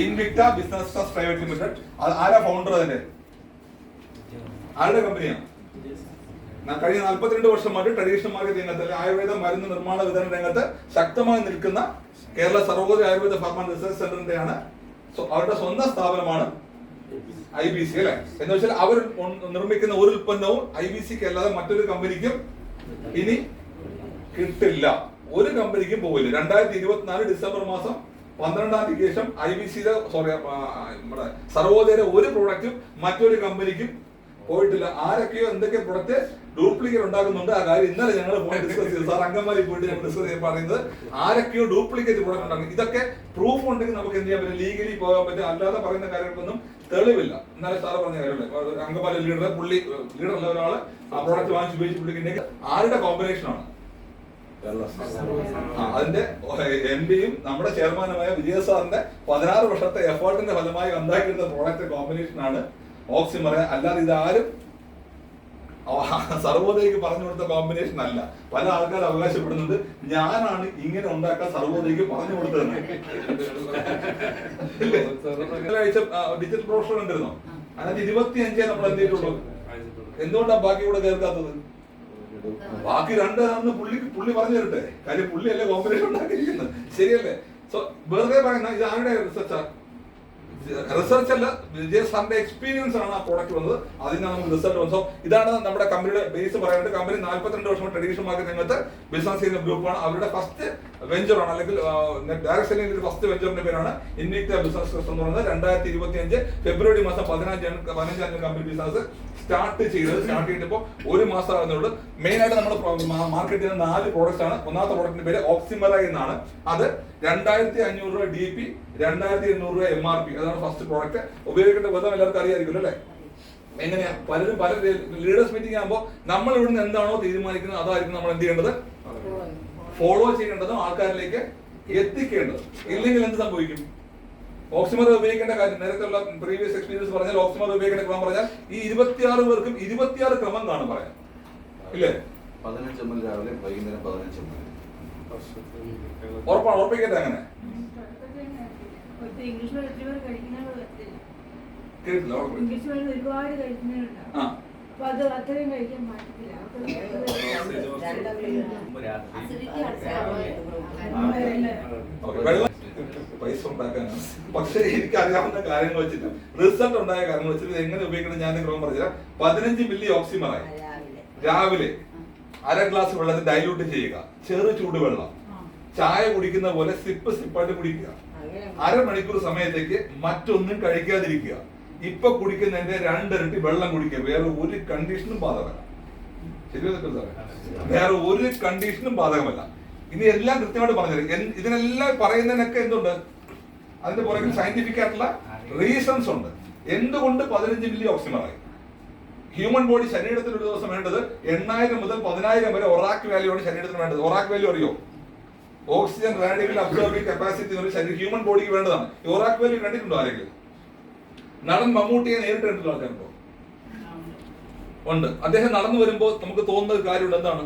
Invicta business trust private limited ആരാ founder അതിന്റെ? ആരുടെ കമ്പനിയാണ് കഴിഞ്ഞ നാൽപ്പത്തിരണ്ട് വർഷമായിട്ട് ട്രഡീഷണൽ മാർക്കറ്റ് രംഗത്ത് ആയുർവേദ മരുന്ന് നിർമ്മാണ വിതരണ രംഗത്ത് ശക്തമായി നിൽക്കുന്ന കേരള സർവോദയ ആയുർവേദ ഫാർമ റിസർച്ച് സെന്ററിന്റെയാണ് അവരുടെ സ്വന്തം സ്ഥാപനമാണ് ഐ ബി സി അല്ലെ? എന്ന് വെച്ചാൽ അവർ നിർമ്മിക്കുന്ന ഒരു ഉൽപ്പന്നവും ഐ ബി സിക്ക് അല്ലാതെ മറ്റൊരു കമ്പനിക്കും ഇനി കിട്ടില്ല. ഒരു കമ്പനിക്കും പോവില്ല. രണ്ടായിരത്തി ഇരുപത്തിനാല് ഡിസംബർ മാസം പന്ത്രണ്ടാം തീയതിക്ക് ശേഷം ഐ ബി സിയുടെ സോറി നമ്മുടെ സർവോദയയുടെ ഒരു പ്രോഡക്റ്റും മറ്റൊരു കമ്പനിക്കും പോയിട്ടില്ല. ആരൊക്കെയോ എന്തൊക്കെ പ്രൊഡക്റ്റ് ഡ്യൂപ്ലിക്കേറ്റ് ഉണ്ടാക്കുന്നുണ്ട് ആ കാര്യം ഇന്നലെ ഞങ്ങൾ പോയി ഡിസ്കസ് ചെയ്തു. സാർ അങ്കമാലി പോയിട്ട് ഞങ്ങൾ ഡിസ്കസ് ചെയ്യാൻ പറയുന്നത് ആരൊക്കെയോ ഡ്യൂപ്ലിക്കേറ്റ് പ്രൊഡക്റ്റ് ഉണ്ടാക്കും ഇതൊക്കെ പ്രൂഫ് ഉണ്ടെങ്കിൽ നമുക്ക് എന്ത് ചെയ്യാൻ പറ്റും? ലീഗലി പോകാൻ പറ്റും. അല്ലാതെ പറയുന്ന കാര്യങ്ങൾക്കൊന്നും തെളിവില്ല. എന്നാലും സാറ് പറഞ്ഞ കാര്യമല്ലേ? അങ്കമാലി ലീഡറെ പുള്ളി ലീഡർ ഉള്ള ഒരാൾ ആ പ്രോഡക്റ്റ് വാങ്ങിച്ച് ഉപയോഗിച്ച് പുള്ളിക്കുണ്ടെങ്കിൽ ആരുടെ ആ, അതിന്റെ എം പിയും നമ്മുടെ ചെയർമാനുമായ വിജയ സാറിന്റെ പതിനാറ് വർഷത്തെ എഫേർട്ടിന്റെ ഫലമായി ഉണ്ടാക്കിയിരുന്ന പ്രോഡക്റ്റ് കോമ്പിനേഷൻ ആണ് ഓക്സിമറ. അല്ലാതെ ഇത് ആരും സർവോദയ്ക്ക് പറഞ്ഞു കൊടുത്ത കോമ്പിനേഷൻ അല്ല. പല ആൾക്കാർ അവകാശപ്പെടുന്നത് ഞാനാണ് ഇങ്ങനെ ഉണ്ടാക്കാൻ സർവോദയ്ക്ക് പറഞ്ഞു കൊടുത്തത്? ഡിജിറ്റൽ പ്രൊഫഷണൽ കണ്ടിരുന്നോ? അതിനകത്ത് ഇരുപത്തി അഞ്ചേ നമ്മൾ എന്ത് എന്തുകൊണ്ടാണ് ബാക്കി കൂടെ കേൾക്കാത്തത് ബാക്കി രണ്ട് അന്ന് പുള്ളിക്ക് പുള്ളി പറഞ്ഞു തരട്ടെ. കാര്യം പുള്ളിയല്ലേ കോമ്പിനേഷൻ ഉണ്ടാക്കിയിരിക്കുന്നത്. ശരിയല്ലേ? സോ വെറുതെ പറയുന്ന ഇത് ആരുടെ റിസർച്ചാ റിസർച്ച് അല്ല വിജയ സാറിന്റെ എക്സ്പീരിയൻസ് ആണ് ആ പ്രോഡക്റ്റ് വന്നത്. അതിനാണ് നമുക്ക് റിസൾട്ട് വന്നത്. സോ ഇതാണ് നമ്മുടെ കമ്പനിയുടെ ബേസ് പറയുന്നത്. കമ്പനി നാല്പത്തിരണ്ട് വർഷം ട്രഡീഷണൽ മാർക്കറ്റ് രംഗത്ത് ബിസിനസ് ചെയ്യുന്ന ഗ്രൂപ്പാണ് അവരുടെ ഫസ്റ്റ് വെഞ്ചർ ആണ്. അല്ലെങ്കിൽ ഡയറക്ട് സെല്ലിംഗ് ഫസ്റ്റ് വെഞ്ചറിന്റെ പേരാണ് ഇൻവിക്ട ബിസിനസ് ട്രസ്റ്റ് എന്ന് പറയുന്നത്. രണ്ടായിരത്തി ഇരുപത്തി അഞ്ച് ഫെബ്രുവരി മാസം പതിനഞ്ചാണ് പതിനഞ്ചാണ് കമ്പനി ബിസിനസ് സ്റ്റാർട്ട് ചെയ്തത്. സ്റ്റാർട്ട് ചെയ്തിട്ട് ഇപ്പോൾ ഒരു മാസം ആകുന്നുള്ളൂ മെയിൻ ആയിട്ട് നമ്മൾ മാർക്കറ്റ് ചെയ്യുന്ന നാല് പ്രോഡക്റ്റ്സ് ആണ്. ഒന്നാമത്തെ പ്രോഡക്റ്റിന്റെ പേര് ഓക്സിമറ എന്നാണ്. അത് രണ്ടായിരത്തി അഞ്ഞൂറ് രൂപ ഡി പി രണ്ടായിരത്തി എണ്ണൂറ് രൂപ എം ആർ പി അതാണ് ഫസ്റ്റ് പ്രോഡക്റ്റ് ഉപയോഗിക്കേണ്ട വിധം എല്ലാവർക്കും അറിയായിരിക്കും അല്ലേ? എങ്ങനെയാ? പലരും പല ലീഡേഴ്സ് മീറ്റിംഗ് ആകുമ്പോൾ നമ്മൾ ഇവിടുന്ന് എന്താണോ തീരുമാനിക്കുന്നത് അതായിരിക്കും നമ്മൾ എന്ത് ചെയ്യേണ്ടത്? ഫോളോ ചെയ്യേണ്ടതും ആൾക്കാരിലേക്ക് എത്തിക്കേണ്ടത്. ഇല്ലെങ്കിൽ എന്ത് സംഭവിക്കും? ഓക്സിമർ ഉപയോഗിക്കേണ്ട കാര്യം നേരത്തെയുള്ള പ്രീവിയസ് എക്സ്പീരിയൻസ് പറഞ്ഞാൽ ഓക്സിമർ ഉപയോഗിക്കേണ്ട ക്രമം പറഞ്ഞാൽ ഈ ഇരുപത്തിയാറ് പേർക്കും ഇരുപത്തിയാറ് ക്രമം കാണും പറയാം ഇല്ലേ? പതിനഞ്ച് രാവിലെ വൈകുന്നേരം പതിനഞ്ച് അങ്ങനെ. പൈസ ഉണ്ടാക്കാനാണ്. പക്ഷെ എനിക്ക് അറിയാവുന്ന കാര്യങ്ങൾ വെച്ചിട്ട് റിസൾട്ട് ഉണ്ടായ കാര്യങ്ങൾ വെച്ചിട്ട് എങ്ങനെ ഉപയോഗിക്കണം ഞാൻ ക്രമം പറഞ്ഞുതരാം. പതിനഞ്ച് മില്ലി ഓക്സിമറായി രാവിലെ. അര ഗ്ലാസ് വെള്ളത്തിൽ ഡൈലൂട്ട് ചെയ്യുക. ചെറു ചൂടുവെള്ളം. ചായ കുടിക്കുന്ന പോലെ സിപ്പ് സിപ്പായിട്ട് കുടിക്കുക. അരമണിക്കൂർ സമയത്തേക്ക് മറ്റൊന്നും കഴിക്കാതിരിക്കുക. ഇപ്പൊ കുടിക്കുന്നതിന്റെ രണ്ടിരട്ടി വെള്ളം കുടിക്കുക. വേറെ ഒരു കണ്ടീഷനും ബാധകമല്ല. ശരി തെറ്റോ സാറേ? വേറെ ഒരു കണ്ടീഷനും ബാധകമല്ല. ഇനി എല്ലാം കൃത്യമായിട്ട് പറഞ്ഞത് ഇതിനെല്ലാം പറയുന്നതിനൊക്കെ എന്തുണ്ട്? അതിന്റെ പുറകിൽ സയന്റിഫിക് ആയിട്ടുള്ള റീസൺസ് ഉണ്ട്. എന്തുകൊണ്ട് പതിനഞ്ച് മില്ലി ഓക്സിമറായി ഹ്യൂമൻ ബോഡി ശരീരത്തിന് ഒരു ദിവസം വേണ്ടത് എണ്ണായിരം മുതൽ പതിനായിരം വരെ ഒറാക്ക് വാല്യൂ ആണ് ശരീരത്തിന് വേണ്ടത്. ഒറാക്ക് വാല്യൂ അറിയോ? ഓക്സിജൻ റാഡിക്കൽ അബ്സോർബിംഗ് കപ്പാസിറ്റി ഒരു ശരീരം ഹ്യൂമൻ ബോഡിക്ക് വേണ്ടതാണ്. ഒറാക്ക് വാല്യൂ കണ്ടിട്ടുണ്ടോ ആരെങ്കിലും? നടൻ മമ്മൂട്ടിയെ നേരിട്ട് കണ്ടിട്ടുള്ള ആൾക്കാരുണ്ടോ? ഉണ്ട്. അദ്ദേഹം നടന്നു വരുമ്പോൾ നമുക്ക് തോന്നുന്ന ഒരു കാര്യമുണ്ട്. എന്താണ്?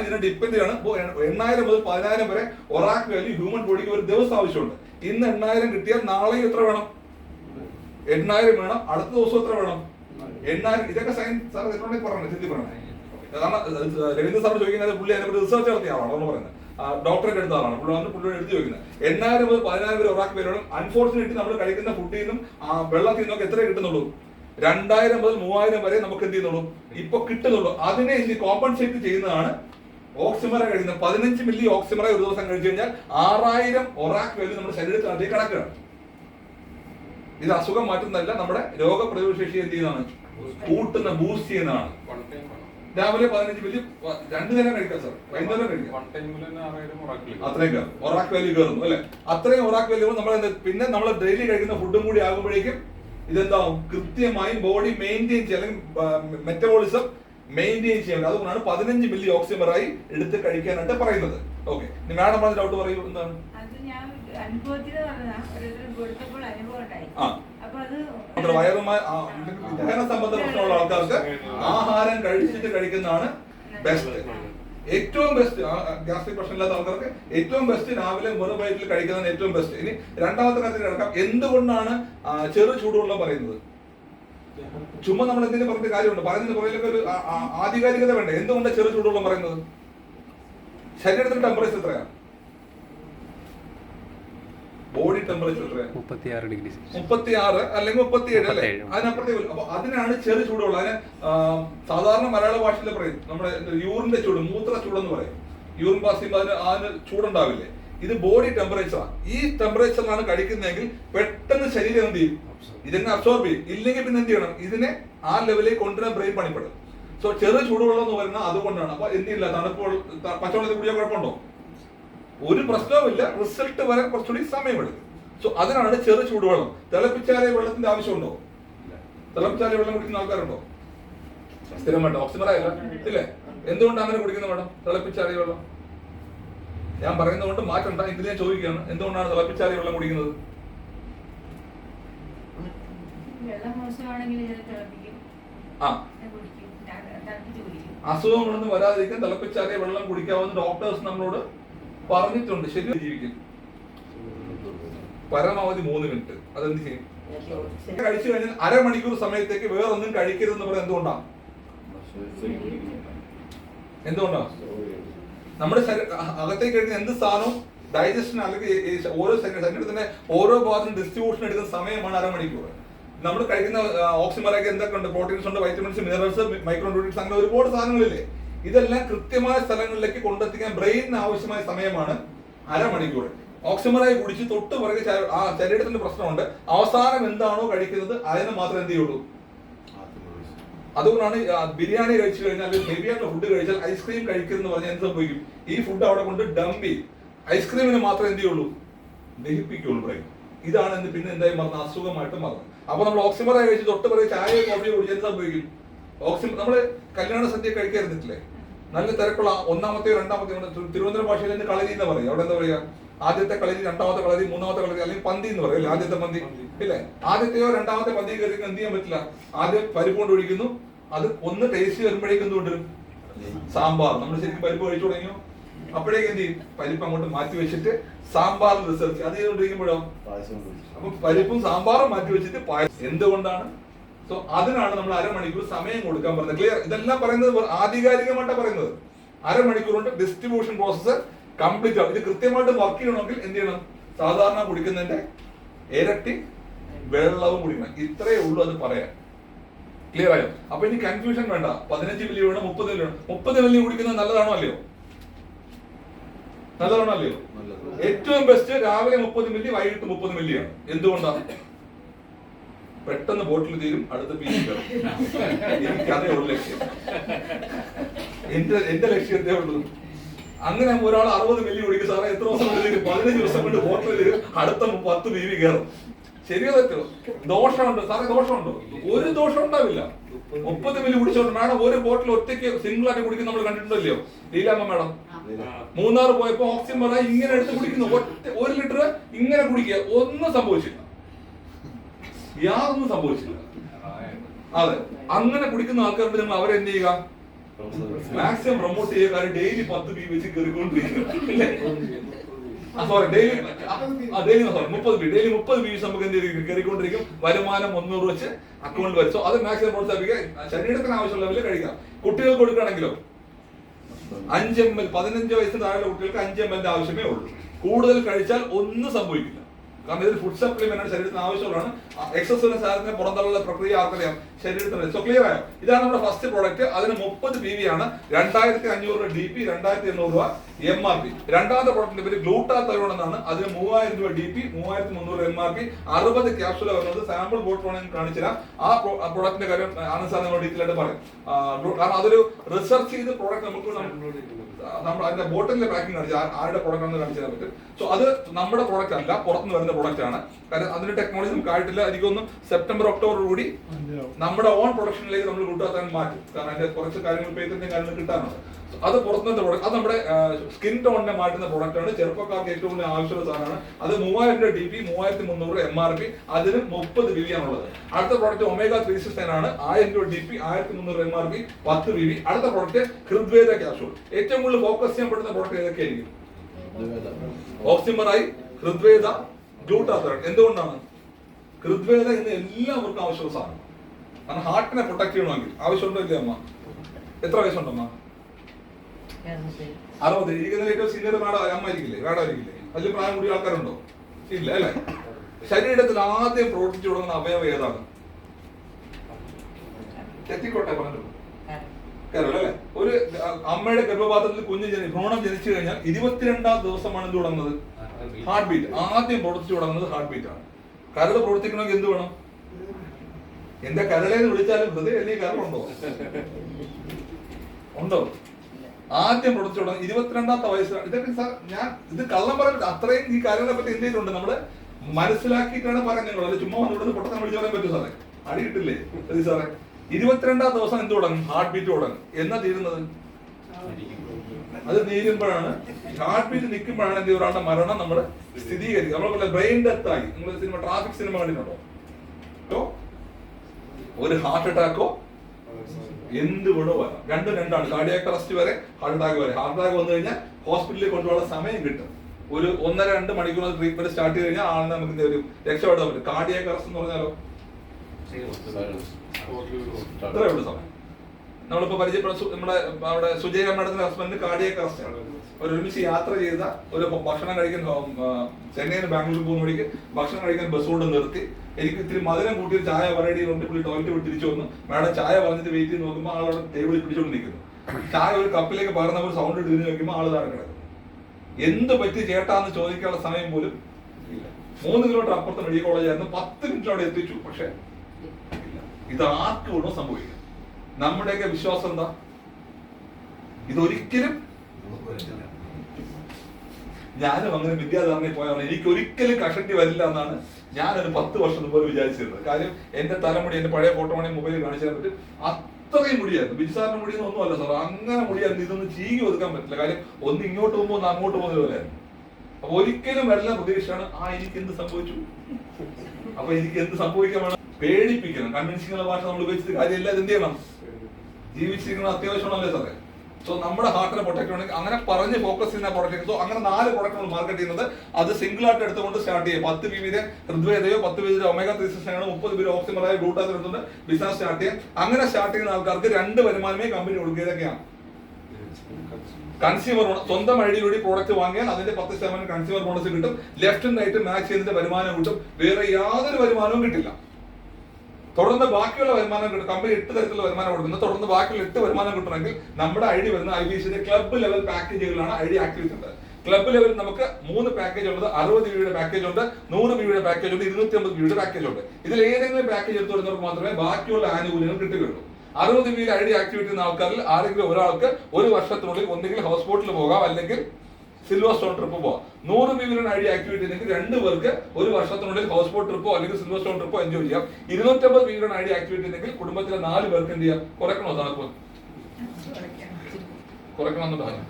ഇതിനെ ഡിപ്പെൻഡ് ചെയ്യണം. എണ്ണായിരം മുതൽ പതിനായിരം വരെ ഒറാക്ക് വാല്യൂ ഹ്യൂമൻ ബോഡിക്ക് ഒരു ദിവസം ആവശ്യമുണ്ട്. ഇന്ന് എണ്ണായിരം കിട്ടിയാൽ നാളെയും എത്ര വേണം? എണ്ണായിരം വേണം. അടുത്ത ദിവസം എത്ര വേണം? എണ്ണായിരം ഇതൊക്കെ സയൻസ് സാർ എന്നോട് പറഞ്ഞു ചിന്തി പറഞ്ഞു രവീന്ദ്ര സാർ ചോദിക്കുന്നത് പുള്ളി അതിനെ റിസർച്ച് നടത്തിയ ആളാണ് അതാണ് പറയുന്നത്. ഡോക്ടറേറ്റ് എടുത്ത ആളാണ് പുള്ളി വന്ന് പുള്ളിയോട് എടുത്ത് ചോദിക്കുന്നത്. എണ്ണായിരം മുതൽ പതിനായിരം പേര് ഒരാൾക്ക് പേരോടും അൺഫോർച്ചുനേറ്റ്ലി നമ്മൾ കഴിക്കുന്ന ഫുഡിൽ നിന്നും വെള്ളത്തിൽ നിന്നൊക്കെ എത്ര കിട്ടുന്നുള്ളൂ? രണ്ടായിരം മുതൽ മൂവായിരം വരെ നമുക്ക് എന്ത് ചെയ്യുന്നുള്ളൂ? ഇപ്പൊ കിട്ടുന്നുള്ളൂ. അതിനെ ഇനി കോമ്പൻസേറ്റ് ചെയ്യുന്നതാണ് ഓക്സിമറ കഴിക്കുന്നത്. പതിനഞ്ച് മില്ലി ഓക്സിമറ ഒരു ദിവസം കഴിച്ചു കഴിഞ്ഞാൽ ആറായിരം ഒറാക്ക് വാല്യൂ നമ്മുടെ ശരീരത്തിനകത്തേക്ക് കണക്കാണ് ഇത് അസുഖം മാറ്റുന്നതല്ല നമ്മുടെ രോഗപ്രതിരോധ ശേഷി എന്ത് ചെയ്യുന്നതാണ്? കൂട്ടുന്ന ബൂസ്റ്റ് ചെയ്യുന്നതാണ്. രാവിലെ പതിനഞ്ച് മില്ലി വ- രണ്ടു നേരം കഴിക്കാം സാർ വൈകുന്നേരം കഴിക്കാം. അത്രയും കയറും ഒറാക്ക് വാല്യൂ കയറുന്നു അല്ലെ? അത്രയും ഒറാക്ക് വാല്യൂ നമ്മൾ എന്ത് പിന്നെ നമ്മൾ ഡെയിലി കഴിക്കുന്ന ഫുഡും കൂടി ആകുമ്പോഴേക്കും ഇതെന്താവും? കൃത്യമായി ബോഡി മെയിന്റെയിൻ ചെയ്യാൻ അല്ലെങ്കിൽ മെറ്റബോളിസം മെയിന്റെയിൻ ചെയ്യാൻ അതുകൊണ്ടാണ് പതിനഞ്ച് മില്ലി ഓക്സിമറായി എടുത്ത് കഴിക്കാനായിട്ട് പറയുന്നത്. ഓക്കെ മാഡം പറഞ്ഞ ഡൗട്ട് പറയൂ. എന്താണ്? ആ. വയറുമായി സംബന്ധ പ്രശ്നമുള്ള ആൾക്കാർക്ക് ആഹാരം കഴിച്ചിട്ട് കഴിക്കുന്നതാണ് ബെസ്റ്റ് ഏറ്റവും ബെസ്റ്റ് ഗ്യാസ്ട്രിക് പ്രശ്നമില്ലാത്ത ആൾക്കാർക്ക് ഏറ്റവും ബെസ്റ്റ് രാവിലെ മൂന്ന് വയറ്റിൽ കഴിക്കുന്നതാണ് ഏറ്റവും ബെസ്റ്റ് ഇനി രണ്ടാമത്തെ കാര്യത്തിൽ കിടക്കാം. എന്തുകൊണ്ടാണ് ചെറു ചൂടുവെള്ളം പറയുന്നത്? ചുമ്മാ നമ്മൾ എന്തിനു പറഞ്ഞ കാര്യമുണ്ട്? പറയുന്നതിന് പുറകിലൊക്കെ ഒരു ആധികാരികത വേണ്ടേ? എന്തുകൊണ്ടാണ് ചെറു ചൂടുവെള്ളം പറയുന്നത്? ശരീരത്തിന്റെ ടെമ്പറേച്ചർ എത്രയാണ്? ബോഡി ടെമ്പറേച്ചർ മുപ്പത്തിയാറ് ഡിഗ്രി മുപ്പത്തിയാറ് അല്ലെങ്കിൽ മുപ്പത്തി ഏഴ് അല്ലെ. അതിനപ്പുറത്തേക്ക് അപ്പൊ അതിനാണ് ചെറു ചൂടുള്ള അതിന് സാധാരണ മലയാള ഭാഷയിൽ പറയും. നമ്മുടെ യൂറിന്റെ ചൂട് മൂത്ര ചൂടെന്ന് പറയും. യൂറിൻ പാസ് ചെയ്യുമ്പോൾ അതിന് അതിന് ചൂടുണ്ടാവില്ലേ? ഇത് ബോഡി ടെമ്പറേച്ചറാണ് ഈ ടെമ്പറേച്ചറിലാണ് കഴിക്കുന്നതെങ്കിൽ പെട്ടെന്ന് ശരീരം എന്ത് ചെയ്യും? ഇതിനെ അബ്സോർബ് ചെയ്യും. ഇല്ലെങ്കിൽ പിന്നെ എന്ത് ചെയ്യണം? ഇതിനെ ആ ലെവലിൽ കൊണ്ടുവരാൻ ബ്രെയിൻ പണിപ്പെടും. സോ ചെറു ചൂടുവെള്ളം എന്ന് പറയുന്നത് അതുകൊണ്ടാണ്. അപ്പൊ എന്തില്ല തണുപ്പ് പച്ചവെള്ളത്തിൽ കുടിയാൽ കുഴപ്പമുണ്ടോ? ഒരു പ്രശ്നവുമില്ല. റിസൾട്ട് വരാൻ കുറച്ചുകൂടി സമയമെടുക്കും. സോ അതിനാണ് ചെറു ചൂടുവെള്ളം. തിളപ്പിച്ചാലേ വെള്ളത്തിന്റെ ആവശ്യമുണ്ടോ? തിളപ്പിച്ചാലേ വെള്ളം കുടിക്കുന്ന ആൾക്കാരുണ്ടോ? സ്ഥിരം വേണ്ട. ഓക്സിമറായല്ല ഇല്ലേ? എന്തുകൊണ്ട് അങ്ങനെ കുടിക്കുന്ന വേണം തിളപ്പിച്ചാറിയ വെള്ളം. ഞാൻ പറയുന്നത് കൊണ്ട് മാറ്റണ്ട എങ്കിലും ഞാൻ ചോദിക്കുകയാണ്. എന്തുകൊണ്ടാണ് തിളപ്പിച്ചാറിയ വെള്ളം കുടിക്കുന്നത്? ആ. അസുഖങ്ങളൊന്നും വരാതിരിക്കാൻ തിളപ്പിച്ചാറിയ വെള്ളം കുടിക്കാവുന്ന ഡോക്ടേഴ്സ് നമ്മളോട് പറഞ്ഞിട്ടുണ്ട് ശരി ജീവിക്കും പരമാവധി മൂന്ന് മിനിറ്റ്. അതെന്ത് ചെയ്യും? കഴിച്ചു കഴിഞ്ഞാൽ അരമണിക്കൂർ സമയത്തേക്ക് വേറൊന്നും കഴിക്കരുതെന്ന് പറയുന്നത് എന്തുകൊണ്ടാണ് എന്തുകൊണ്ടാണ് നമ്മുടെ അകത്തേക്ക് കഴിക്കുന്ന എന്ത് സാധനവും ഡൈജഷൻ അല്ലെങ്കിൽ ഓരോ ശരീര- ശരീരത്തിന്റെ ഓരോ ഭാഗത്തും ഡിസ്ട്രിബ്യൂഷൻ എടുക്കുന്ന സമയമാണ് അരമണിക്കൂർ. നമ്മൾ കഴിക്കുന്ന ഓക്സിമറൊക്കെ എന്തൊക്കെ ഉണ്ട്? പ്രോട്ടീൻസ് ഉണ്ട് വൈറ്റമിൻസ് മിനറൽസ് മൈക്രോ ന്യൂട്രീൻസ് അങ്ങനെ ഒരുപാട് സാധനങ്ങളില്ലേ? ഇതെല്ലാം കൃത്യമായ സ്ഥലങ്ങളിലേക്ക് കൊണ്ടെത്തിക്കാൻ ബ്രെയിനിന് ആവശ്യമായ സമയമാണ് അരമണിക്കൂർ. ഓക്സിമറായി കുടിച്ച് തൊട്ട് പുറകെ ആ ശരീരത്തിന്റെ പ്രശ്നമുണ്ട്. അവസാനം എന്താണോ കഴിക്കുന്നത് അതിന് മാത്രം എന്ത് ചെയ്യുള്ളൂ? അതുകൊണ്ടാണ് ബിരിയാണി കഴിച്ചു കഴിഞ്ഞാൽ ബിരിയാണി ഫുഡ് കഴിച്ചാൽ ഐസ്ക്രീം കഴിക്കുന്നു പറഞ്ഞാൽ എന്ത് സംഭവിക്കും? ഈ ഫുഡ് അവിടെ കൊണ്ട് ഡംപ് ഐസ്ക്രീമിന് മാത്രമേ എന്ത് ചെയ്യുള്ളൂ? ദഹിപ്പിക്കുള്ളൂ ബ്രെയിൻ. ഇതാണ് എന്ത് പിന്നെ എന്തായി മറന്ന അസുഖമായിട്ട് മറന്നു. അപ്പൊ നമ്മൾ ഓക്സിമറായി കഴിച്ച് തൊട്ട് പുറകെ ചായയോ കോഫിയോ കുടിച്ച് എന്ത് സംഭവിക്കും? ഓക്സിമ നമ്മൾ കല്യാണ സദ്യ കഴിക്കാതിരുന്നിട്ടില്ലേ നല്ല തിരക്കുള്ള ഒന്നാമത്തെയോ രണ്ടാമത്തെയോ തിരുവനന്തപുരം ഭാഷയിൽ നിന്ന് കളരി എന്ന് പറയും. അവിടെ എന്താ പറയുക ആദ്യത്തെ കളരി രണ്ടാമത്തെ കളരി മൂന്നാമത്തെ കളരി അല്ലെങ്കിൽ പന്തി എന്ന് പറയും ആദ്യത്തെ പന്തി. ഇല്ലേ? ആദ്യത്തെയോ രണ്ടാമത്തെ പന്തി കയറി എന്ത് ചെയ്യാൻ പറ്റില്ല? ആദ്യം പരിപ്പ് കൊണ്ട് ഒഴിക്കുന്നു. അത് ഒന്ന് ടേസ്റ്റ് വരുമ്പോഴേക്കും എന്തുകൊണ്ട് സാമ്പാർ. നമ്മൾ ശരിക്കും പരിപ്പ് കഴിച്ചു തുടങ്ങിയോ? അപ്പോഴേക്കും എന്ത് ചെയ്യും? പരിപ്പ് അങ്ങോട്ട് മാറ്റി വെച്ചിട്ട് സാമ്പാർ റിസർച്ച് അത് ചെയ്തുകൊണ്ടിരിക്കുമ്പോഴോ? അപ്പൊ പരിപ്പും സാമ്പാറും മാറ്റി വെച്ചിട്ട് പായസം. എന്തുകൊണ്ടാണ്? സോ അതിനാണ് നമ്മൾ അരമണിക്കൂർ സമയം കൊടുക്കാൻ പറഞ്ഞത്. ക്ലിയർ ഇതെല്ലാം പറയുന്നത്? ആധികാരികമായിട്ടാണ് പറയുന്നത്. അരമണിക്കൂർ കൊണ്ട് ഡിസ്ട്രിബ്യൂഷൻ പ്രോസസ്സ് കംപ്ലീറ്റ് ആവും. ഇത് കൃത്യമായിട്ട് വർക്ക് ചെയ്യണമെങ്കിൽ എന്ത് ചെയ്യണം? സാധാരണ കുടിക്കുന്നതിന്റെ ഇരട്ടി വെള്ളവും കുടിക്കണം. ഇത്രയേ ഉള്ളൂ അത് പറയാൻ. ക്ലിയർ ആയോ? അപ്പൊ ഇനി കൺഫ്യൂഷൻ വേണ്ട. പതിനഞ്ച് മില്ലി വേണം? മുപ്പത് മില്ലി വേണം? മുപ്പത് മില്ലി കുടിക്കുന്നത് നല്ലതാണോ അല്ലയോ? നല്ലതാണോ അല്ലയോ? ഏറ്റവും ബെസ്റ്റ് രാവിലെ മുപ്പത് മില്ലി വൈകിട്ട് മുപ്പത് മില്ലിയാണ്. എന്തുകൊണ്ടാണ് പെട്ടെന്ന് ബോട്ടിൽ തീരും അടുത്ത പീസ് കയറും. എനിക്കതേ ഉള്ളു ലക്ഷ്യം. എന്റെ എന്റെ ലക്ഷ്യത്തെ ഉള്ളൂ. അങ്ങനെ ഒരാൾ അറുപത് മില്ലി കുടിക്കും. സാറേ എത്ര ദിവസം കൊണ്ട് തീരും? പതിനഞ്ച് ദിവസം കൊണ്ട് ബോട്ടിൽ തീരും. അടുത്ത പത്ത് ബി വി കയറും. ശരിയോ തെറ്റോ? ദോഷമുണ്ടോ? സാറേ ദോഷമുണ്ടോ? ഒരു ദോഷം ഉണ്ടാവില്ല. മുപ്പത് മില്ലി കുടിച്ചോണ്ട് മാഡം ഒരു ബോട്ടിൽ ഒറ്റയ്ക്ക് സിംഗിൾ ആയിട്ട് കുടിക്കുന്ന നമ്മൾ കണ്ടിട്ടുണ്ടല്ലോ. ലീലാമ്മ മാഡം. മൂന്നാർ പോയപ്പോ ഓക്സിജൻ പറഞ്ഞാൽ ഇങ്ങനെ എടുത്ത് കുടിക്കുന്നു. ഒരു ലിറ്റർ ഇങ്ങനെ കുടിക്കുക. ഒന്നും സംഭവിച്ചില്ല. യാതൊന്നും സംഭവിച്ചില്ല. അതെ. അങ്ങനെ കുടിക്കുന്ന ആൾക്കാർക്ക് നമ്മൾ അവരെന്ത് ചെയ്യുക? മാക്സിമം പ്രൊമോട്ട് ചെയ്യുക. കാര്യം ഡെയിലി പത്ത് ബി വെച്ച് കയറിക്കൊണ്ടിരിക്കും ഡെയിലി ഡെയിലി സോറി മുപ്പത് ബി ഡെയിലി മുപ്പത് ബി നമുക്ക് എന്ത് ചെയ്യും കയറിക്കൊണ്ടിരിക്കും വരുമാനം മുന്നൂറ് വെച്ച് അക്കൗണ്ടിൽ വെച്ചോ? അത് മാക്സിമം പ്രോത്സാഹിപ്പിക്കുക. ശരീരത്തിന് ആവശ്യമുള്ള ലെവലിൽ കഴിക്കാം കുട്ടികൾക്ക് കൊടുക്കുകയാണെങ്കിലോ? അഞ്ച് എം എൽ പതിനഞ്ച് വയസ്സിന് താഴെയുള്ള കുട്ടികൾക്ക് അഞ്ച് എം ആവശ്യമേ ഉള്ളൂ. കൂടുതൽ കഴിച്ചാൽ ഒന്നും സംഭവിക്കില്ല. കാരണം ഇതൊരു ഫുഡ് സപ്ലിമെന്റ് ശരീരത്തിന് ആവശ്യമുള്ളതാണ്. എക്സസൈസ് സാധനത്തിന് പുറന്തള്ള പ്രക്രിയ ആർക്കറിയാം? ശരീരത്തിന്. സോ ക്ലിയർ ആയോ? ഇതാണ് നമ്മുടെ ഫസ്റ്റ് പ്രോഡക്റ്റ് അതിന് മുപ്പത് പി വി ആണ്. രണ്ടായിരത്തി അഞ്ഞൂറ് ഡി പി രണ്ടായിരത്തി എണ്ണൂറ് രൂപ എം ആർ പി രണ്ടാമത്തെ പ്രോഡക്റ്റിന്റെ പേര് ഗ്ലൂട്ടാ തൈറോൺ എന്നാണ് അതിന് മൂവായിരം രൂപ ഡി പി മൂവായിരത്തി മുന്നൂറ് എം ആർ പി അറുപത് ക്യാപ്സുല വരുന്നത്. സാമ്പിൾ ബോട്ടിൽ വേണമെങ്കിൽ കാണിച്ചു തരാം. ആ പ്രോഡക്റ്റിന്റെ കാര്യം ആനന്ദ് സാർ നമ്മൾ ഡീറ്റെയിൽ ആയിട്ട് പറയും. കാരണം അതൊരു റിസർച്ച് ചെയ്ത് പ്രോഡക്റ്റ് നമുക്ക് നമ്മൾ അതിന്റെ ബോട്ടിലെ പാക്കിംഗ് കാണിച്ചു ആരുടെ പ്രോഡക്റ്റ് ആണെന്ന് കാണിച്ചു തരാൻ പറ്റും. സോ അത് നമ്മുടെ പ്രോഡക്റ്റ് അല്ല പുറത്തുനിന്ന് വരുന്ന പ്രോഡക്റ്റ് ആണ്. കാരണം അതിന്റെ ടെക്നോളജി നമുക്ക് ആയിട്ടില്ല എനിക്കൊന്നും സെപ്റ്റംബർ ഒക്ടോബർ കൂടി നമ്മുടെ ഓൺ പ്രൊഡക്ഷനിലേക്ക് നമ്മൾ കൂട്ടാത്താൻ മാറ്റും. കാരണം അതിന്റെ കുറച്ച് കാര്യങ്ങൾ പേറ്റന്റും കാര്യങ്ങൾ കിട്ടാനുണ്ട് അത് പുറത്തുനിന്ന് പ്രോഡക്റ്റ് അത് നമ്മുടെ സ്കിൻ ടോണിനെ മാറ്റുന്ന പ്രോഡക്റ്റ് ആണ്. ചെറുപ്പക്കാർക്ക് ഏറ്റവും കൂടുതൽ ആവശ്യമുള്ള സാധനമാണ്. അത് മൂവായിരം രൂപ ഡി പി മൂവായിരത്തി മുന്നൂറ് എം ആർ പി അതിന് മുപ്പത് ബി വി ആണുള്ളത് അടുത്ത product omega three six nine ആണ്. ആയിരം രൂപ ഡി പി ആയിരത്തി മുന്നൂറ് എം ആർ പി പത്ത് ബി വി അടുത്ത പ്രോഡക്റ്റ് ഹൃദ്വേദ ക്യാപ്സൂൾ ഏറ്റവും കൂടുതൽ ഫോക്കസ് ചെയ്യാൻ പറ്റുന്ന പ്രോഡക്റ്റ് ഏതൊക്കെയായിരിക്കും? ഓക്സിമറായി ഹൃദ്വേദ ഗ്ലൂട്ടാത്തോൺ എന്തുകൊണ്ടാണ്? ഹൃദ്വേദ ഇന്ന് എല്ലാവർക്കും ആവശ്യമുള്ള സാധനം. കാരണം ഹാർട്ടിനെ പ്രൊട്ടക്ട് ചെയ്യണമെങ്കിൽ. ആവശ്യമുണ്ടോ ഇല്ലേ അമ്മ? എത്ര വയസ്സുണ്ടമ്മ അറുപത് ഇരിക്കുന്നതിൽ ഏറ്റവും സീനിയർ മാഡം അമ്മ ഇരിക്കില്ലേ മാഡം ഇരിക്കില്ലേ അതിൽ പ്രായം കൂടിയ ആൾക്കാരുണ്ടോ? ഇല്ല അല്ലേ? ശരീരത്തിൽ ആദ്യം പ്രവർത്തിച്ചു തുടങ്ങുന്ന അവയവം ഏതാണ്? എത്തിക്കോട്ടെ പറഞ്ഞു അല്ലേ ഒരു അമ്മയുടെ ഗർഭപാത്രത്തിൽ കുഞ്ഞ് ജനി ഭ്രൂണം ജനിച്ചു കഴിഞ്ഞാൽ ഇരുപത്തിരണ്ടാം ദിവസമാണ് എന്ത് തുടങ്ങുന്നത്? ഹാർട്ട് ബീറ്റ് ആദ്യം പ്രവർത്തിച്ചു തുടങ്ങുന്നത് ഹാർട്ട് ബീറ്റ് ആണ്. കരട് പ്രവർത്തിക്കണമെങ്കിൽ എന്ത് വേണം? എന്റെ കരളേന്ന് വിളിച്ചാലും ഹൃദയം അല്ലെങ്കിൽ കരളുണ്ടോ? ഉണ്ടോ? ആദ്യം പൊടിച്ചു തുടങ്ങി ഇരുപത്തിരണ്ടാമത്തെ വയസ്സിലാണ് ഇതൊക്കെ സാർ ഞാൻ ഇത് കള്ളം പറഞ്ഞിട്ട് അത്രയും ഈ കാര്യങ്ങളെ പറ്റി എന്ത് ചെയ്തിട്ടുണ്ട്? നമ്മൾ മനസ്സിലാക്കിയിട്ടാണ് പറയുന്നത് അത് ചുമ്മാ വന്നിട്ട് പൊട്ടത്തിന് വിളിച്ചു പറയാൻ പറ്റും സാറേ? അടി കിട്ടില്ലേ? അതെ സാറേ. ഇരുപത്തിരണ്ടാം ദിവസം എന്ത് തുടങ്ങും? ഹാർട്ട് ബീറ്റ് തുടങ്ങും. എന്നാ തീരുന്നത്? അത് നീരുമ്പോഴാണ്. ഹാർട്ട് ബീറ്റ് നിൽക്കുമ്പോഴാണ് എന്ത് ഒരാളുടെ മരണം നമ്മൾ സ്ഥിരീകരിക്കുക നമ്മൾ ബ്രെയിൻ ഡെത്ത് ആയി. നിങ്ങൾ സിനിമ ട്രാഫിക് സിനിമ കണ്ടിട്ടുണ്ടോ? ട്ടോ? ഒരു ഹാർട്ട് അറ്റാക്കോ എന്ത് ഗുണവും വരാം രണ്ടും രണ്ടാണ്. കാർഡിയാക് അറസ്റ്റ് വരെ ഹാർട്ട് അറ്റാക്ക് വരെ. ഹാർട്ട് അറ്റാക്ക് വന്നു കഴിഞ്ഞാൽ ഹോസ്പിറ്റലിൽ കൊണ്ടുപോകാനുള്ള സമയം കിട്ടും. ഒരു ഒന്നര രണ്ട് മണിക്കൂർ ട്രീറ്റ്മെന്റ് സ്റ്റാർട്ട് ചെയ്ത് കഴിഞ്ഞാൽ ആളിനെ നമുക്ക് വരും രക്ഷപ്പെടാൻ പറ്റും. കാർഡിയാക് അറസ്റ്റ് എന്ന് പറഞ്ഞാലോ? ഇത്രേ ഉള്ളൂ സമയം. നമ്മളിപ്പോ പരിചയപ്പെട്ട നമ്മുടെ അവിടെ സുജയ മേഡത്തിന്റെ ഹസ്ബൻഡ് കാർഡിയാക് അറസ്റ്റ് ആണ്. ഒരു ഒരുമിച്ച് യാത്ര ചെയ്ത ഒരു ഭക്ഷണം ആ, ചെന്നൈയിൽ ബാംഗ്ലൂർ പോകുന്ന വഴിക്ക് ഭക്ഷണം കഴിക്കാൻ ബസ് കൊണ്ട് നിർത്തി. എനിക്ക് ഇത്തിരി മധുരം കൂട്ടി ചായ പറയടി കൊണ്ട് പുള്ളി ടോയ്ലറ്റ് വിട്ട് തിരിച്ചു വന്നു. മാഡം ചായ പറഞ്ഞിട്ട് വെയിറ്റ് ചെയ്ത് നോക്കുമ്പോൾ ആളവിടെ ടേബിളിൽ പിടിച്ചുകൊണ്ട് നിൽക്കുന്നു ചായ ഒരു കപ്പിലേക്ക് പകർന്ന ഒരു സൗണ്ട് ഇട്ട് തിരിഞ്ഞ് നോക്കുമ്പോൾ ആൾ താഴെ കിടക്കുന്നു. എന്ത് പറ്റി ചേട്ടാന്ന് ചോദിക്കാനുള്ള സമയം പോലും ഇല്ല. മൂന്ന് കിലോമീറ്റർ അപ്പുറത്ത് മെഡിക്കൽ കോളേജ് ആയിരുന്നു. പത്ത് മിനിറ്റ് അവിടെ എത്തിച്ചു. പക്ഷേ ഇല്ല. ഇത് ആർക്കും ഒന്നും സംഭവിക്കും നമ്മുടെയൊക്കെ വിശ്വാസം എന്താ? ഇതൊരിക്കലും ഞാനും അങ്ങനെ വിദ്യാധാരണയിൽ പോയാണ് എനിക്ക് ഒരിക്കലും കഷണ്ടി വരില്ല എന്നാണ് ഞാനൊരു പത്ത് വർഷം മുമ്പ് വിചാരിച്ചിരുന്നത്. കാര്യം എന്റെ തലമുടി എന്റെ പഴയ ഫോട്ടോ മണി മൊബൈലിൽ കാണിച്ചു തരാൻ പറ്റും അത്രയും മുടിയായിരുന്നു. ബിജുസാറിന്റെ മുടിയൊന്നും ഒന്നുമല്ല സാർ. അങ്ങനെ മുടിയായിരുന്നു. ഇതൊന്നും ചീകി ഒതുക്കാൻ പറ്റില്ല. കാര്യം ഒന്ന് ഇങ്ങോട്ട് പോകുമ്പോൾ ഒന്ന് അങ്ങോട്ട് പോകുന്ന പോലെയായിരുന്നു. അപ്പൊ ഒരിക്കലും വരല്ല പ്രതീക്ഷയാണ് ആ എനിക്ക് എന്ത് സംഭവിച്ചു? അപ്പൊ എനിക്ക് എന്ത് സംഭവിക്കാൻ വേണം പേടിപ്പിക്കണം കൺവിൻസിംഗ് ഭാഷ നമ്മൾ ഉപയോഗിച്ചിട്ട് കാര്യമില്ല. എന്ത് ചെയ്യണം? ജീവിച്ചിരിക്കണം അത്യാവശ്യമാണല്ലേ സാറേ? സോ നമ്മുടെ ഹാർട്ടിനെ പ്രൊട്ടക്ട് ചെയ്യണമെങ്കിൽ അങ്ങനെ പറഞ്ഞ് ഫോക്കസ് ചെയ്യുന്ന പ്രൊഡക്റ്റ് സോ അങ്ങനെ നാല് പ്രൊഡക്റ്റ് നമ്മൾ മാർക്കറ്റ് ചെയ്യുന്നത്. അത് സിംഗിൾ ആയിട്ട് എടുത്തുകൊണ്ട് സ്റ്റാർട്ട് ചെയ്യും പത്ത് ബി വിധ ഹൃദ്വേദയോ പത്ത് ബി ഒമേഗ ത്രീ മുപ്പത് പേര് ഓക്സിമറായ ഗ്ലൂട്ടാസ് എടുത്തുകൊണ്ട് ബിസിനസ് സ്റ്റാർട്ട് ചെയ്യാം അങ്ങനെ സ്റ്റാർട്ട് ചെയ്യുന്ന ആൾക്കാർക്ക് രണ്ട് വരുമാനമേ കമ്പനി കൊടുക്കിയതൊക്കെയാണ് കൺസ്യൂമർ സ്വന്തം ഐഡിയിലൂടെ പ്രോഡക്റ്റ് വാങ്ങിയാൽ അതിന്റെ പത്ത് ശതമാനം കൺസ്യൂമർ ബോണസ് കിട്ടും. ലെഫ്റ്റും റൈറ്റും മാച്ച് ചെയ്തിട്ട് വരുമാനം കിട്ടും. വേറെ യാതൊരു വരുമാനവും കിട്ടില്ല. തുടർന്ന് ബാക്കിയുള്ള വരുമാനം കിട്ടും. കമ്പനി എട്ട് തരത്തിലുള്ള വരുമാനം കൊടുക്കുന്നു. തുടർന്ന് ബാക്കിയുള്ള എട്ട് വരുമാനം കിട്ടണമെങ്കിൽ നമ്മുടെ ഐ ഡി വരുന്ന ഐ ബി സിന്റെ ക്ലബ്ബ് ലെവൽ പാക്കേജുകളാണ് ഐ ഡി ആക്ടിവിറ്റി ഉണ്ട് ക്ലബ്ബ് നമുക്ക് മൂന്ന് പാക്കേജ് ഉള്ളത് അറുപത് രൂപയുടെ പാക്കേജ് ഉണ്ട്. നൂറ് രൂപയുടെ പാക്കേജ് ഉണ്ട്. ഇരുന്നൂറ്റി അമ്പത് രൂപയുടെ പാക്കേജ് ഉണ്ട്. ഇതിൽ ഏതെങ്കിലും പാക്കേജ് എടുത്തു വരുന്നവർക്ക് മാത്രമേ ബാക്കിയുള്ള ആനുകൂല്യങ്ങൾ കിട്ടുകയുള്ളൂ. അറുപത് രൂപയിൽ ഐ ഡി ആക്ടിവിറ്റി ചെയ്യുന്ന ആൾക്കാരിൽ ആരെങ്കിലും ഒരാൾക്ക് ഒരു വർഷത്തിനുള്ളിൽ ഒന്നുകിൽ ഹൗസ് ബോട്ടിൽ പോകാം. അല്ലെങ്കിൽ സിൽവർ സ്റ്റോൺ ട്രിപ്പ് പോവാം. നൂറ് മില്യൺ ഡി ആക്ടിവിറ്റി ഉണ്ടെങ്കിൽ രണ്ട് പേർക്ക് ഒരു വർഷത്തിനുള്ളിൽ ഹൗസ് ബോട്ട് ട്രിപ്പോ അല്ലെങ്കിൽ സിൽവർ സ്റ്റോൺ ട്രിപ്പോ എൻജോയ് ചെയ്യാം. ഇരുന്നൂറ്റമ്പത് മില്യൺ ഡി ആക്ടിവിറ്റി ഉണ്ടെങ്കിൽ കുടുംബത്തിലെ നാല് പേർക്ക് എന്ത് ചെയ്യാം? കുറയ്ക്കണോ താല്പര്യം കുറയ്ക്കണമെന്ന് പറഞ്ഞു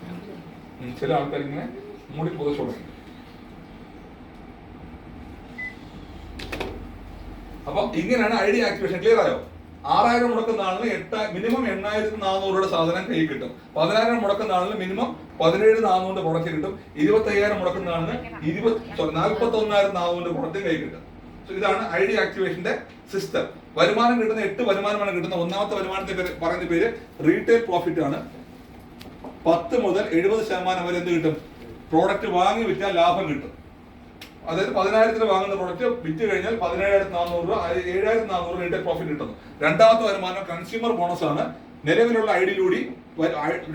ചില ആൾക്കാർ ഇങ്ങനെ മൂടി പുതച്ചു തുടങ്ങി. അപ്പൊ ഇങ്ങനെയാണ് ഐ ഡി ആക്ടിവേഷൻ ക്ലിയർ ആയോ? ആറായിരം മുടക്കുന്ന ആളിന് എട്ട മിനിമം എണ്ണായിരത്തി നാനൂറുടെ സാധനം കൈ കിട്ടും. പതിനായിരം മുടക്കുന്ന ആളിന് മിനിമം പതിനേഴ് നാനൂറിന്റെ പ്രൊഡക്റ്റ് കിട്ടും. ഇരുപത്തി അയ്യായിരം മുടക്കുന്നതാണ് ആളിന് ഇരുപത് സോറി നാൽപ്പത്തി ഒന്നായിരം നാനൂറിന്റെ പ്രൊഡക്റ്റ് കൈ കിട്ടും. സോ ഇതാണ് ഐ ഡി ആക്ടിവേഷന്റെ സിസ്റ്റം വരുമാനം കിട്ടുന്ന എട്ട് വരുമാനമാണ് കിട്ടുന്ന ഒന്നാമത്തെ വരുമാനത്തെ പേര് പറയുന്ന പേര് റീറ്റെയിൽ പ്രോഫിറ്റ് ആണ്. പത്ത് മുതൽ എഴുപത് ശതമാനം വരെ എന്ത് കിട്ടും? പ്രോഡക്റ്റ് വാങ്ങി വിറ്റാൽ ലാഭം കിട്ടും. അതായത് പതിനായിരത്തിന് വാങ്ങുന്ന പ്രോഡക്റ്റ് വിറ്റ് കഴിഞ്ഞാൽ പതിനേഴായിരത്തി നാനൂറ് രൂപ ഏഴായിരത്തി നാനൂറ് റീറ്റെയിൽ പ്രോഫിറ്റ് കിട്ടുന്നു. രണ്ടാമത്തെ വരുമാനം കൺസ്യൂമർ ബോണസ് ആണ്. നിലവിലുള്ള ഐ ഡിയിലൂടെ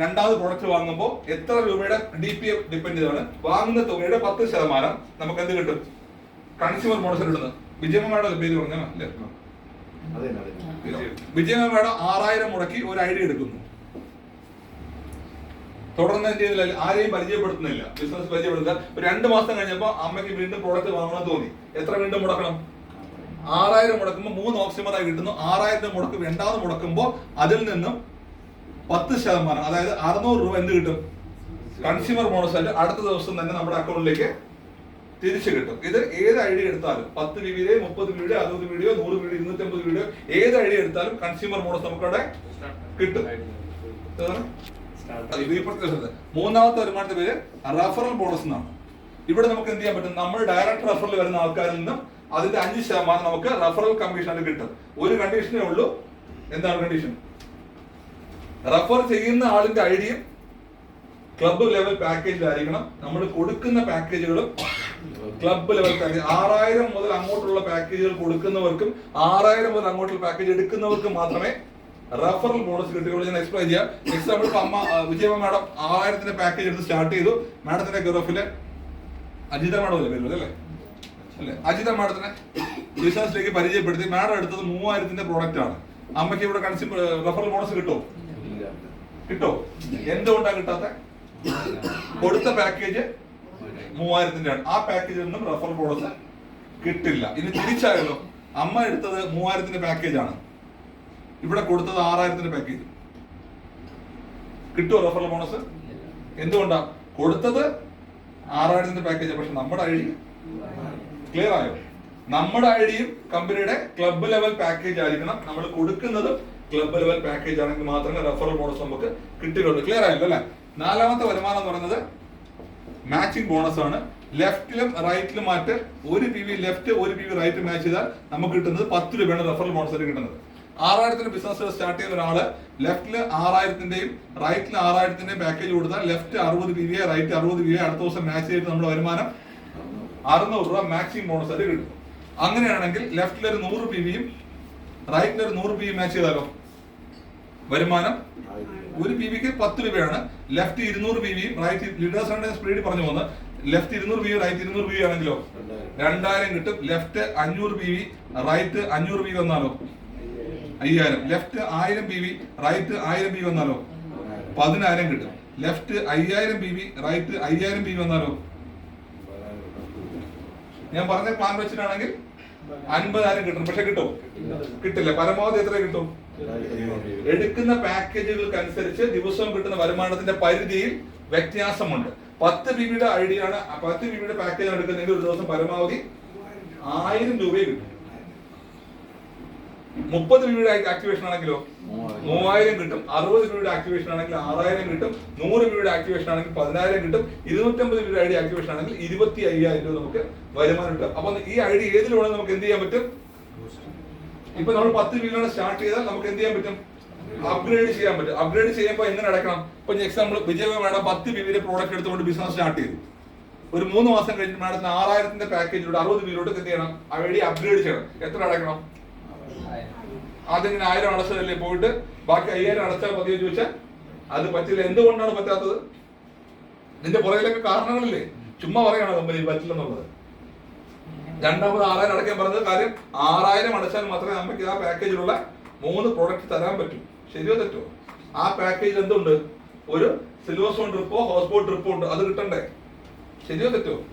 രണ്ടാമത് പ്രോഡക്റ്റ് വാങ്ങുമ്പോൾ എത്ര രൂപയുടെ ഡി പി എഫ് ഡിപ്പെൻഡ് ചെയ്താണ്? വാങ്ങുന്ന തുകയുടെ പത്ത് ശതമാനം നമുക്ക് എന്ത് കിട്ടും? കൺസ്യൂമർ മോഡൽ കിട്ടുന്നത് വിജയമ്മയുടെ പേര് പറഞ്ഞാൽ വിജയമ്മയുടെ ആറായിരം മുടക്കി ഒരു ഐ ഡി എടുക്കുന്നു. തുടർന്ന് എന്ത് ചെയ്യുന്നില്ല ആരെയും പരിചയപ്പെടുത്തുന്നില്ല. ബിസിനസ് പരിചയപ്പെടുത്തുക. രണ്ട് മാസം കഴിഞ്ഞപ്പോൾ അമ്മയ്ക്ക് വീണ്ടും പ്രോഡക്റ്റ് വാങ്ങണം തോന്നി. എത്ര വീണ്ടും മുടക്കണം? ആറായിരം മുടക്കുമ്പോൾ മൂന്ന് ഓക്സിമറായി കിട്ടുന്നു. ആറായിരം മുടക്ക് രണ്ടാമത് മുടക്കുമ്പോൾ അതിൽ നിന്നും പത്ത് ശതമാനം അതായത് അറുന്നൂറ് രൂപ എന്ത് കിട്ടും? കൺസ്യൂമർ ബോണസ് ആയിട്ട് അടുത്ത ദിവസം തന്നെ നമ്മുടെ അക്കൗണ്ടിലേക്ക് തിരിച്ചു കിട്ടും. ഇത് ഏത് ഐ ഡി എടുത്താലും പത്ത് വീഡിയോ മുപ്പത് വീഡിയോ അറുപത് വീഡിയോ നൂറ് വീഡിയോ ഇരുന്നൂറ്റമ്പത് വീഡിയോ ഏത് ഐ ഡി എടുത്താലും കൺസ്യൂമർ ബോണസ് നമുക്കവിടെ കിട്ടും. ഈ പ്രത്യേക സ്ഥലത്ത്. മൂന്നാമത്തെ വരുമാനത്തിന്റെ പേര് റഫറൽ ബോണസ് എന്നാണ്. ഇവിടെ നമുക്ക് എന്ത് ചെയ്യാൻ പറ്റും? നമ്മൾ ഡയറക്റ്റ് റഫറൽ വരുന്ന ആൾക്കാരിൽ നിന്നും അതിന്റെ അഞ്ച് ശതമാനം നമുക്ക് റഫറൽ ആയിട്ട് കിട്ടും. ഒരു കണ്ടീഷനേ ഉള്ളൂ. എന്താണ് കണ്ടീഷൻ റഫർ ചെയ്യുന്ന ആളിന്റെ ഐഡിയും ക്ലബ്ബ് ലെവൽ പാക്കേജിലായിരിക്കണം നമ്മൾ കൊടുക്കുന്ന പാക്കേജുകളും ക്ലബ്ബ് ലെവൽ പാക്കേജ് ആറായിരം മുതൽ അങ്ങോട്ടുള്ള പാക്കേജുകൾ കൊടുക്കുന്നവർക്കും ആറായിരം മുതൽ അങ്ങോട്ടുള്ള പാക്കേജ് എടുക്കുന്നവർക്കും മാത്രമേ റഫറൽ ബോണസ് കിട്ടുകയുള്ളൂ. ഞാൻ എക്സ്പ്ലെയിൻ ചെയ്യാം. എക്സാമ്പിൾ അമ്മ വിജയമ്മ മാഡം ആറായിരത്തിന്റെ പാക്കേജ് എടുത്ത് സ്റ്റാർട്ട് ചെയ്തു. മാഡത്തിന്റെ ഗറോഫിൽ അജിത മാഡം അല്ലേ വരുന്നത് അല്ലേ? അല്ലേ? അജിത മാഡത്തിനെ ബിസിനസ്സിലേക്ക് പരിചയപ്പെടുത്തി മാഡം എടുത്തത് മൂവായിരത്തിന്റെ പ്രോഡക്റ്റ് ആണ്. അമ്മയ്ക്ക് ഇവിടെ കൺസ്യൂമർ റഫറൽ ബോണസ് കിട്ടുമോ കിട്ടോ? എന്തുകൊണ്ടാണ് കിട്ടാത്ത? കൊടുത്ത പാക്കേജ് മൂവായിരത്തിന്റെ ആണ്. ആ പാക്കേജിൽ നിന്നും റഫറൽ ബോണസ് കിട്ടില്ല. ഇനി തിരിച്ചായല്ലോ അമ്മ എടുത്തത് മൂവായിരത്തിന്റെ പാക്കേജ് ആണ്. ഇവിടെ കൊടുത്തത് ആറായിരത്തിന്റെ പാക്കേജ് കിട്ടുമോ റഫറൽ ബോണസ് എന്തുകൊണ്ടാ? കൊടുത്തത് ആറായിരത്തിന്റെ പാക്കേജ് പക്ഷെ നമ്മുടെ ഐ ഡി ക്ലിയർ ആയോ? നമ്മുടെ ഐ ഡിയും കമ്പനിയുടെ ക്ലബ്ബ് ലെവൽ പാക്കേജ് ആയിരിക്കണം നമ്മൾ കൊടുക്കുന്നത് ക്ലബ്ബ് ലെവൽ പാക്കേജ് ആണെങ്കിൽ മാത്രമേ റെഫറൽ ബോണസ് നമുക്ക് കിട്ടുകയുള്ളൂ ക്ലിയർ ആയല്ലോ അല്ലെ? നാലാമത്തെ വരുമാനം എന്ന് പറയുന്നത് മാച്ചിങ് ബോണസ് ആണ്. ലെഫ്റ്റിലും റൈറ്റിലും മാറ്റ് ഒരു പി വി ലെഫ്റ്റ് ഒരു പി വി റൈറ്റ് മാച്ച് ചെയ്താൽ നമുക്ക് കിട്ടുന്നത് പത്ത് രൂപയാണ് റെഫറൽ ബോണസ് ആയിട്ട് കിട്ടുന്നത്. ആറായിരത്തിന്റെ ബിസിനസ് സ്റ്റാർട്ട് ചെയ്യുന്ന ഒരാൾ ലെഫ്റ്റിൽ ആറായിരത്തിന്റെയും റൈറ്റിൽ ആറായിരത്തിന്റെയും പാക്കേജ് കൊടുത്താൽ ലെഫ്റ്റ് അറുപത് പി വി റൈറ്റ് അറുപത് പി വി അടുത്ത ദിവസം മാച്ച് ചെയ്തിട്ട് നമ്മുടെ വരുമാനം അറുന്നൂറ് രൂപ മാക്സിമം ബോണസ് ആയിട്ട് കിട്ടും. അങ്ങനെയാണെങ്കിൽ ലെഫ്റ്റിൽ ഒരു നൂറ് പി വിയും റൈറ്റിൽ ഒരു നൂറ് പി വി മാച്ച് ചെയ്താലോ? വരുമാനം ഒരു പി വിക്ക് പത്ത് രൂപയാണ്. ലെഫ്റ്റ് ഇരുന്നൂറ് പി വിയും റൈറ്റ് ലീഡേഴ്സ് സ്പീഡ് പറഞ്ഞു പോകുന്നത്. ലെഫ്റ്റ് ഇരുന്നൂറ് പി വി റൈറ്റ് ഇരുന്നൂറ് പി വി ആണെങ്കിലോ രണ്ടായിരം. കിട്ടും. ലെഫ്റ്റ് അഞ്ഞൂറ് പി വി റൈറ്റ് അഞ്ഞൂറ് പി വി വന്നാലോ? അയ്യായിരം. ലെഫ്റ്റ് ആയിരം പി വി റൈറ്റ് ആയിരം പി വന്നാലോ? പതിനായിരം കിട്ടും. ലെഫ്റ്റ് അയ്യായിരം പി വി റൈറ്റ് അയ്യായിരം പി വി വന്നാലോ? ഞാൻ പറഞ്ഞ പ്ലാൻ വെച്ചിട്ടാണെങ്കിൽ അൻപതായിരം കിട്ടും പക്ഷെ കിട്ടും? കിട്ടില്ല. പരമാവധി എത്ര കിട്ടും? എടുക്കുന്ന പാക്കേജുകൾക്ക് അനുസരിച്ച് ദിവസവും കിട്ടുന്ന വരുമാനത്തിന്റെ പരിധിയിൽ വ്യത്യാസമുണ്ട്. പത്ത് ബി ബിയുടെ ഐഡിയ ആണ് പത്ത് ബി ബിയുടെ പാക്കേജ് എടുക്കുന്നെങ്കിൽ ഒരു ദിവസം പരമാവധി ആയിരം രൂപയെ കിട്ടും. മുപ്പത് രൂപയുടെ ആക്ടിവേഷൻ ആണെങ്കിലോ? മൂവായിരം കിട്ടും. അറുപത് രൂപയുടെ ആക്ടിവേഷൻ ആണെങ്കിൽ ആറായിരം കിട്ടും. നൂറ് രൂപയുടെ ആക്ടിവേഷൻ ആണെങ്കിൽ പതിനായിരം കിട്ടും. ഇരുന്നൂറ്റമ്പത് രൂപയുടെ ആക്ടിവേഷൻ ആണെങ്കിൽ ഇരുപത്തി അയ്യായിരം രൂപ നമുക്ക് വരുമാനം കിട്ടും. അപ്പൊ ഈ ഐ ഡി നമുക്ക് എന്ത് ചെയ്യാൻ പറ്റും? ഇപ്പൊ നമ്മൾ പത്ത് രൂപയാണ് സ്റ്റാർട്ട് ചെയ്താൽ നമുക്ക് എന്ത് ചെയ്യാൻ പറ്റും? അപ്ഗ്രേഡ് ചെയ്യാൻ പറ്റും. അപ്ഗ്രേഡ് ചെയ്യുമ്പോൾ എങ്ങനെ അടക്കണം ഇപ്പൊ എക്സാമ്പിൾ വിജയ മാഡം പത്ത് ബില്ലിന്റെ പ്രോഡക്റ്റ് എടുത്തുകൊണ്ട് ബിസിനസ് സ്റ്റാർട്ട് ചെയ്തു. ഒരു മൂന്ന് മാസം കഴിഞ്ഞിട്ട് മാഡത്തിന് ആറായിരത്തിന്റെ പാക്കേജിലൂടെ അറുപത് ബില്ലോട്ട് എന്ത് ചെയ്യണം? ഐ അപ്ഗ്രേഡ് ചെയ്യണം. എത്ര അടക്കണം ആദ്യം ഇങ്ങനെ ആയിരം അടച്ചതല്ലേ പോയിട്ട് ബാക്കി അയ്യായിരം അടച്ചാൽ മതിയോ ചോദിച്ചാൽ അത് പറ്റില്ല. എന്തുകൊണ്ടാണ് പറ്റാത്തത്? ഇതിന്റെ പുറകിലൊക്കെ കാരണങ്ങളില്ലേ? ചുമ്മാ പറയാണ് കമ്പനി പറ്റില്ലെന്നുള്ളത്. രണ്ടാമത് ആറായിരം അടയ്ക്കാൻ പറഞ്ഞത് കാര്യം ആറായിരം അടച്ചാൽ മാത്രമേ നമുക്ക് ആ പാക്കേജിലുള്ള മൂന്ന് പ്രോഡക്റ്റ് തരാൻ പറ്റൂ. ശരിയോ തെറ്റോ? ആ പാക്കേജിൽ എന്തുണ്ട്? ഒരു സിൽവർ സ്റ്റോൺ ട്രിപ്പോ ഹോസ്പോട്ട് ട്രിപ്പോ ഉണ്ട്. അത് കിട്ടണ്ടേ? ശരിയോ തെറ്റോ?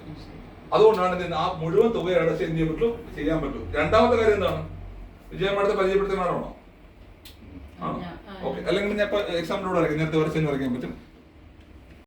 അതുകൊണ്ടാണ് ആ മുഴുവൻ തുക അടച്ച് എന്ത് ചെയ്യാൻ പറ്റും? ചെയ്യാൻ പറ്റും. രണ്ടാമത്തെ കാര്യം എന്താണ്? വിജയ മാഡത്തെ പരിചയപ്പെടുത്തിയ മാഡമാണോ ആണോ ഓക്കെ. അല്ലെങ്കിൽ ഞാൻ എക്സാമ്പിളോട് വരയ്ക്കാം. നേരത്തെ വരച്ചു വരയ്ക്കാൻ പറ്റും.